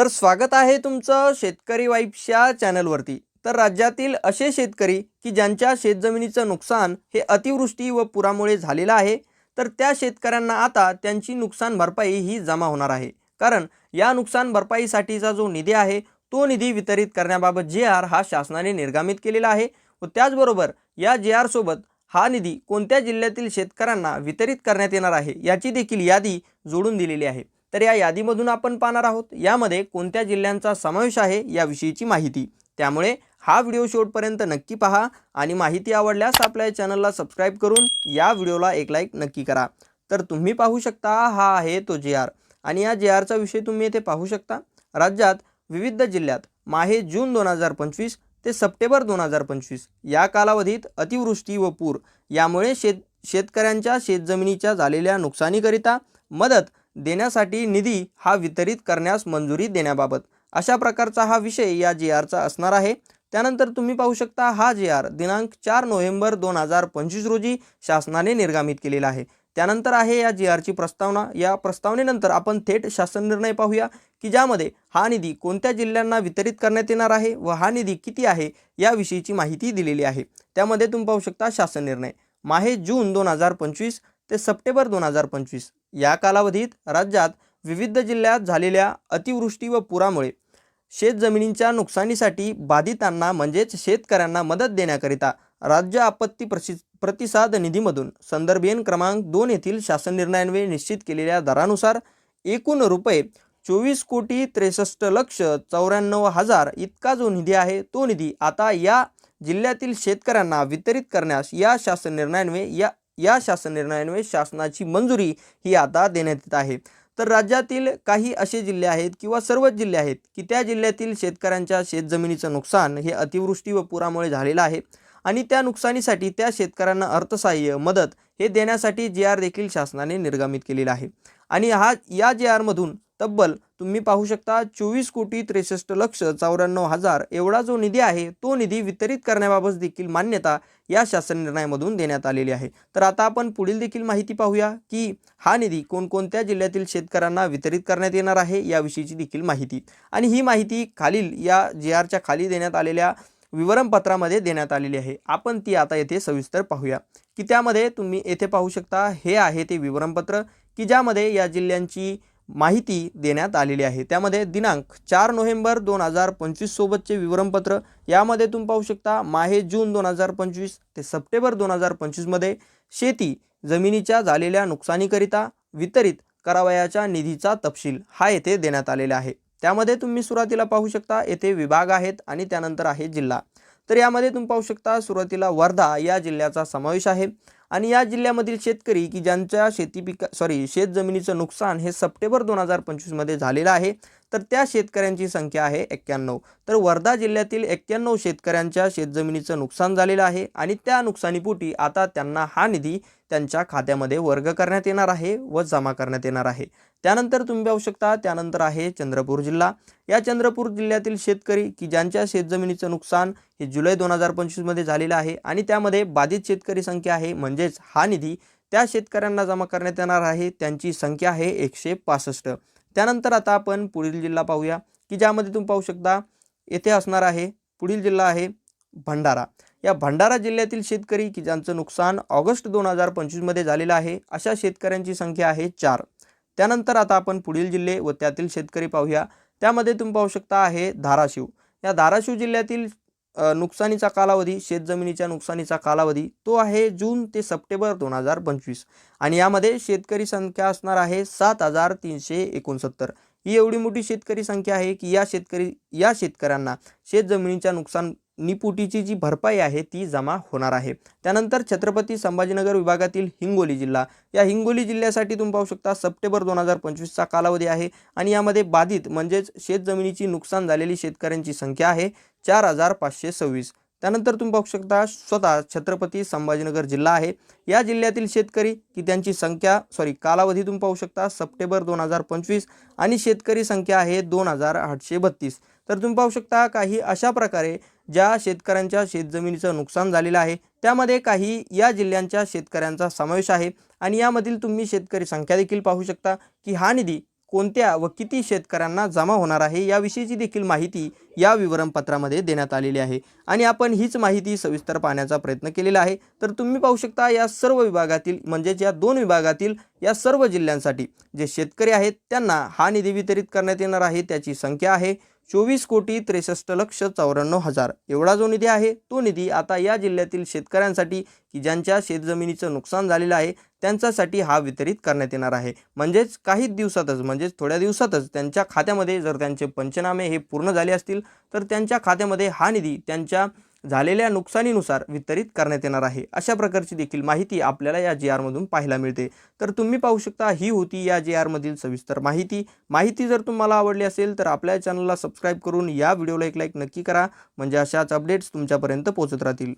तर स्वागत आहे तुमचं शेतकरी वाईफच्या चॅनलवरती. तर राज्यातील असे शेतकरी की ज्यांच्या शेतजमिनीचं नुकसान हे अतिवृष्टी व पुरामुळे झालेलं आहे तर त्या शेतकऱ्यांना आता त्यांची नुकसान भरपाई ही जमा होणार आहे. कारण या नुकसान भरपाईसाठीचा जो निधी आहे तो निधी वितरित करण्याबाबत जे आर हा शासनाने निर्गमित केलेला आहे व त्याचबरोबर या जे आर सोबत हा निधी कोणत्या जिल्ह्यातील शेतकऱ्यांना वितरित करण्यात येणार आहे याची देखील यादी जोडून दिलेली आहे. तर या यादीमधून आपण पाहणार आहोत. यामध्ये कोणत्या जिल्ह्यांचा समावेश आहे याविषयीची माहिती. त्यामुळे हा व्हिडिओ शेवटपर्यंत नक्की पहा आणि माहिती आवडल्यास आपल्या चॅनलला सबस्क्राईब करून या व्हिडिओला एक लाईक नक्की करा. तर तुम्ही पाहू शकता हा आहे तो जे आर. आणि या जे आरचा विषय तुम्ही येथे पाहू शकता. राज्यात विविध जिल्ह्यात माहे जून दोन हजार पंचवीस ते सप्टेंबर दोन हजार पंचवीस या कालावधीत अतिवृष्टी व पूर यामुळे शेत शेतकऱ्यांच्या शेतजमिनीच्या झालेल्या नुकसानीकरिता मदत देण्यासाठी निधी हा वितरित करण्यास मंजुरी देण्याबाबत. अशा प्रकारचा हा विषय या जी आरचा असणार आहे. त्यानंतर तुम्ही पाहू शकता हा जी आर दिनांक चार नोव्हेंबर दोन हजार पंचवीस रोजी शासनाने निर्गमित केलेला आहे. त्यानंतर आहे या जी आरची प्रस्तावना. या प्रस्तावनेनंतर आपण थेट शासन निर्णय पाहूया की ज्यामध्ये हा निधी कोणत्या जिल्ह्यांना वितरित करण्यात येणार आहे व हा निधी किती आहे याविषयीची माहिती दिलेली आहे. त्यामध्ये तुम्ही पाहू शकता शासन निर्णय. माहे जून दोन हजार पंचवीस ते सप्टेंबर दोन हजार पंचवीस. या कालावधीत राज्यात विविध जिल्ह्यात झालेल्या अतिवृष्टी व पुरामुळे शेतजमिनींच्या नुकसानीसाठी बाधितांना म्हणजेच शेतकऱ्यांना मदत देण्याकरिता राज्य आपत्ती प्रसि प्रतिसाद निधीमधून संदर्भेन क्रमांक दोन येथील शासन निर्णयान्वये निश्चित केलेल्या दरानुसार एकूण रुपये चोवीस कोटी त्रेसष्ट लक्ष चौऱ्याण्णव हजार इतका जो निधी आहे तो निधी आता या जिल्ह्यातील शेतकऱ्यांना वितरित करण्यास या शासन निर्णयान्वये या या शासन निर्णयान्वये शासनाची मंजुरी ही आता देण्यात येत आहे. तर राज्यातील काही असे जिल्हे आहेत किंवा सर्वच जिल्हे आहेत की त्या जिल्ह्यातील शेतकऱ्यांच्या शेतजमिनीचं नुकसान हे अतिवृष्टी व पुरामुळे झालेलं आहे आणि त्या नुकसानीसाठी त्या शेतकऱ्यांना अर्थसहाय्य मदत हे देण्यासाठी जे आर देखील शासनाने निर्गमित केलेला आहे. आणि हा या जे आरमधून तब्बल तुम्ही पाहू शकता चोवीस कोटी त्रेसष्ट लक्ष चौऱ्याण्णव हजार एवढा जो निधी आहे तो निधी वितरित करण्याबाबत देखील मान्यता या शासन निर्णयामधून देण्यात आलेली आहे. तर आता आपण पुढील देखील माहिती पाहूया की हा निधी कोणकोणत्या जिल्ह्यातील शेतकऱ्यांना वितरित करण्यात येणार आहे याविषयीची देखील माहिती. आणि ही माहिती खालील या जे आरच्या खाली देण्यात आलेल्या विवरणपत्रामध्ये देण्यात आलेली आहे. आपण ती आता येथे सविस्तर पाहूया. की त्यामध्ये तुम्ही येथे पाहू शकता हे आहे ते विवरणपत्र की ज्यामध्ये या जिल्ह्यांची माहिती देण्यात आलेली आहे. त्यामध्ये दिनांक चार नोव्हेंबर दोन हजार पंचवीस सोबतचे विवरणपत्र यामध्ये तुम्ही पाहू शकता माहे जून दोन हजार पंचवीस ते सप्टेंबर दोन हजार पंचवीसमध्ये शेती जमिनीच्या झालेल्या नुकसानीकरिता वितरित करावयाच्या निधीचा तपशील हा येथे देण्यात आलेला आहे. त्यामध्ये तुम्ही सुरुवातीला पाहू शकता येथे विभाग आहेत आणि त्यानंतर आहे जिल्हा. तर यामध्ये तुम्ही पाहू शकता सुरुवातीला वर्धा या जिल्ह्याचा समावेश आहे. आणि या जिल्ह्यामधील शेतकरी की ज्यांच्या शेती पिका सॉरी शेत जमिनीचं नुकसान हे सप्टेंबर दोन हजार पंचवीसमध्ये झालेलं आहे तर त्या शेतकऱ्यांची संख्या आहे एक्क्याण्णव. तर वर्धा जिल्ह्यातील एक्क्याण्णव शेतकऱ्यांच्या शेतजमिनीचं नुकसान झालेलं आहे आणि त्या नुकसानीपोटी आता त्यांना हा निधी त्यांच्या खात्यामध्ये वर्ग करण्यात येणार आहे व जमा करण्यात येणार आहे. त्यानंतर तुम्ही पाहू शकता त्यानंतर आहे चंद्रपूर जिल्हा. या चंद्रपूर जिल्ह्यातील शेतकरी की ज्यांच्या शेतजमिनीचं नुकसान हे जुलै दोन हजार पंचवीसमध्ये झालेलं आहे आणि त्यामध्ये बाधित शेतकरी संख्या आहे म्हणजे म्हणजेच हा निधी त्या शेतकऱ्यांना जमा करण्यात येणार आहे. त्यांची संख्या आहे एकशे पासष्ट. त्यानंतर आता आपण पुढील जिल्हा पाहूया की ज्यामध्ये तुम्ही पाहू शकता येथे असणार आहे पुढील जिल्हा आहे भंडारा. या भंडारा जिल्ह्यातील शेतकरी की ज्यांचं नुकसान ऑगस्ट दोन हजार पंचवीसमध्ये झालेलं आहे अशा शेतकऱ्यांची संख्या आहे चार. त्यानंतर आता आपण पुढील जिल्हे व त्यातील शेतकरी पाहूया. त्यामध्ये तुम्ही पाहू शकता आहे धाराशिव. या धाराशिव जिल्ह्यातील नुकसानीचा कालावधी शेतजमिनीच्या नुकसानीचा कालावधी तो आहे जून ते सप्टेंबर दोन हजार पंचवीस. आणि यामध्ये शेतकरी संख्या असणार आहे सात हजार तीनशे एकोणसत्तर. ही एवढी मोठी शेतकरी संख्या आहे की या शेतकरी या शेतकऱ्यांना शेतजमिनीच्या नुकसान निपुटीची जी भरपाई आहे ती जमा होणार आहे. त्यानंतर छत्रपती संभाजीनगर विभागातील हिंगोली जिल्हा. या हिंगोली जिल्ह्यासाठी तुम्ही पाहू शकता सप्टेंबर दोन हजार पंचवीसचा कालावधी आहे आणि यामध्ये बाधित म्हणजेच शेतजमिनीची नुकसान झालेली शेतकऱ्यांची संख्या आहे चार हजार पाचशे सव्वीस. त्यानंतर तुम्ही पाहू शकता स्वतः छत्रपती संभाजीनगर जिल्हा आहे. या जिल्ह्यातील शेतकरी की त्यांची संख्या सॉरी कालावधी तुम्ही पाहू शकता सप्टेंबर दोन हजार पंचवीस आणि शेतकरी संख्या आहे दोन हजार आठशे बत्तीस. तर तुम्ही पाहू शकता काही अशा प्रकारे ज्या शेतकऱ्यांच्या शेतजमिनीचं नुकसान झालेलं आहे त्यामध्ये काही या जिल्ह्यांच्या शेतकऱ्यांचा समावेश आहे आणि यामधील तुम्ही शेतकरी संख्या देखील पाहू शकता की हा निधी कोणत्या व किती शेतकऱ्यांना जमा होणार आहे याविषयीची देखील माहिती या विवरणपत्रामध्ये देण्यात आलेली आहे. आणि आपण हीच माहिती सविस्तर पाहण्याचा प्रयत्न केलेला आहे. तर तुम्ही पाहू शकता या सर्व विभागातील म्हणजेच या दोन विभागातील या सर्व जिल्ह्यांसाठी जे शेतकरी आहेत त्यांना हा निधी वितरित करण्यात येणार आहे त्याची संख्या आहे. चोवीस कोटी त्रेसष्ट लक्ष चौऱ्याण्णव हजार. एवढा जो निधी आहे तो निधी आता या जिल्ह्यातील शेतकऱ्यांसाठी की ज्यांच्या शेतजमिनीचं नुकसान झालेलं आहे त्यांच्यासाठी हा वितरित करण्यात येणार आहे. म्हणजेच काही दिवसातच म्हणजेच थोड्या दिवसातच त्यांच्या खात्यामध्ये जर त्यांचे पंचनामे हे पूर्ण झाले असतील तर त्यांच्या खात्यामध्ये हा निधी त्यांच्या झालेल्या नुकसानीनुसार वितरित करण्यात येणार आहे. अशा प्रकारची देखील माहिती आपल्याला या जी आरमधून पाहायला मिळते. तर तुम्ही पाहू शकता ही होती या जी आरमधील सविस्तर माहिती. माहिती जर तुम्हाला आवडली असेल तर आपल्या चॅनलला सबस्क्राईब करून या व्हिडिओला एक लाईक नक्की करा. म्हणजे अशाच अपडेट्स तुमच्यापर्यंत पोहोचत राहतील.